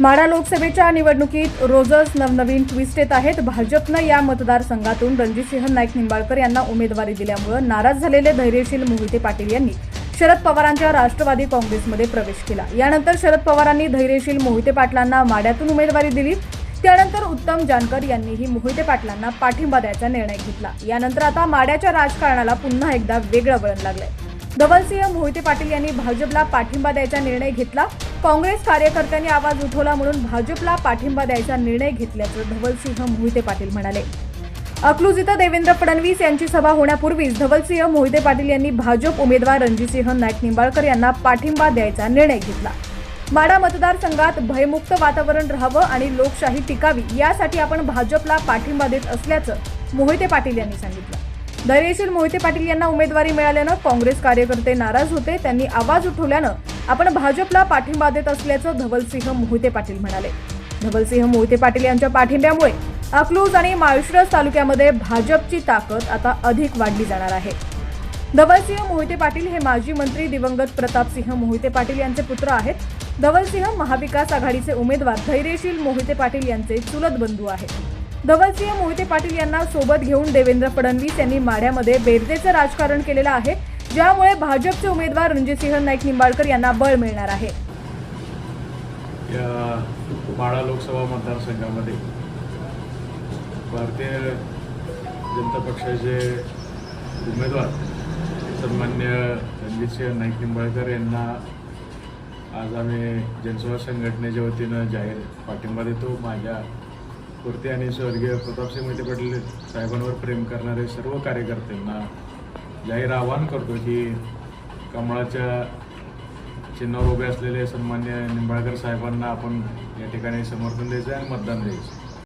माढा लोकसभेच्या निवडणुकीत रोजच नवनवीन ट्विस्ट येत आहेत. भाजपनं या मतदारसंघातून रणजितसिंह नाईक निंबाळकर यांना उमेदवारी दिल्यामुळं नाराज झालेले धैर्यशील मोहिते पाटील यांनी शरद पवारांच्या राष्ट्रवादी काँग्रेसमध्ये प्रवेश केला. यानंतर शरद पवारांनी धैर्यशील मोहिते पाटलांना माड्यातून उमेदवारी दिली. त्यानंतर उत्तम जानकर यांनीही मोहिते पाटलांना पाठिंबा द्यायचा निर्णय घेतला. यानंतर आता माड्याच्या राजकारणाला पुन्हा एकदा वेगळं वळण लागलंय. धवलसिंह मोहिते पाटील यांनी भाजपला पाठिंबा द्यायचा निर्णय घेतला. काँग्रेस कार्यकर्त्यांनी आवाज उठवला म्हणून भाजपला पाठिंबा द्यायचा निर्णय घेतल्याचं धवलसिंह मोहिते पाटील म्हणाले. अकलूज इथं देवेंद्र फडणवीस यांची सभा होण्यापूर्वीच धवलसिंह मोहिते पाटील यांनी भाजप उमेदवार रणजितसिंह नाईक निंबाळकर यांना पाठिंबा द्यायचा निर्णय घेतला. माडा मतदारसंघात भयमुक्त वातावरण राहावं आणि लोकशाही टिकावी यासाठी आपण भाजपला पाठिंबा देत असल्याचं मोहिते पाटील यांनी सांगितलं. धैर्यशील मोहिते पाटील यांना उमेदवारी मिळाल्यानं काँग्रेस कार्यकर्ते नाराज होते त्यांनी आवाज उठवल्यानं आपण भाजपला पाठिंबा देत असल्याचं धवलसिंह मोहिते पाटील म्हणाले. धवलसिंह मोहिते पाटील यांच्या पाठिंब्यामुळे अकलूज आणि माळशिरस तालुक्यामध्ये भाजपची ताकद आता अधिक वाढली जाणार आहे. धवलसिंह मोहिते पाटील हे माजी मंत्री दिवंगत प्रतापसिंह मोहिते पाटील यांचे पुत्र आहेत. धवलसिंह महाविकास आघाडीचे उमेदवार धैर्यशील मोहिते पाटील यांचे चुलत बंधू आहेत. धवलसिंह मोहिते पाटील यांना सोबत घेऊन देवेंद्र फडणवीस यांनी माढ्यामध्ये बेरजेचं राजकारण केलेलं आहे. ज्यामुळे भाजपचे उमेदवार रणजितसिंह नाईक निंबाळकर यांना बळ मिळणार आहे. या लोकसभा मतदारसंघामध्ये भारतीय जनता पक्षाचे उमेदवार सन्मान्य रणजितसिंह नाईक निंबाळकर यांना आज आम्ही जनसेवा संघटनेच्या वतीनं जाहीर पाठिंबा देतो. माझ्या कुर्ती आणि स्वर्गीय प्रतापसिंह मोहिते पाटील साहेबांवर प्रेम करणारे सर्व कार्यकर्त्यांना जाहीर आवाहन करतो की कमळाच्या चिन्हावर उभे असलेले सन्मान्य निंबाळकर साहेबांना आपण या ठिकाणी समर्थन द्यायचं आणि मतदान द्यायचं